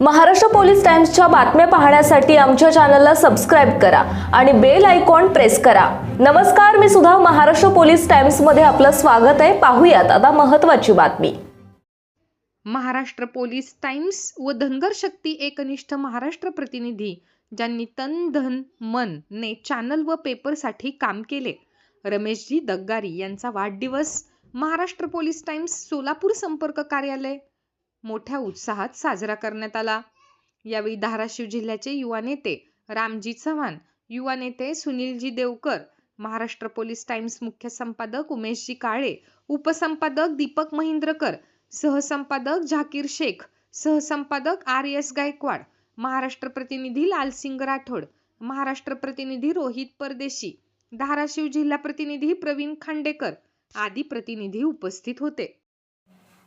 Maharashtra police टाइम्सच्या बातम्या पाहण्यासाठी आमच्या चॅनलला सबस्क्राईब करा आणि बेल आयकॉन प्रेस करा. नमस्कार मी सुद्धा महाराष्ट्र पोलीस टाइम्समध्ये आपलं स्वागत आहे. पाहूयात आता महत्त्वाची बातमी. महाराष्ट्र पोलीस टाइम्स व धनगर शक्ती एकनिष्ठ महाराष्ट्र प्रतिनिधी ज्यांनी तन धन मन ने चॅनल व पेपरसाठी काम केले. रमेशजी दग्गारी यांचा वाढदिवस महाराष्ट्र पोलीस टाइम्स सोलापूर संपर्क कार्यालय. मोठ्या उत्साहात साजरा करण्यात आला. यावेळी धाराशिव जिल्ह्याचे युवा नेते रामजी चव्हाण युवा नेते सुनीलजी देवकर महाराष्ट्र पोलीस टाइम्स मुख्य संपादक उमेशजी काळे उपसंपादक दीपक महिंद्रकर सहसंपादक झाकीर शेख सहसंपादक आर एस गायकवाड महाराष्ट्र प्रतिनिधी लालसिंग राठोड महाराष्ट्र प्रतिनिधी रोहित परदेशी धाराशिव जिल्हा प्रतिनिधी प्रवीण खांडेकर आदी प्रतिनिधी उपस्थित होते.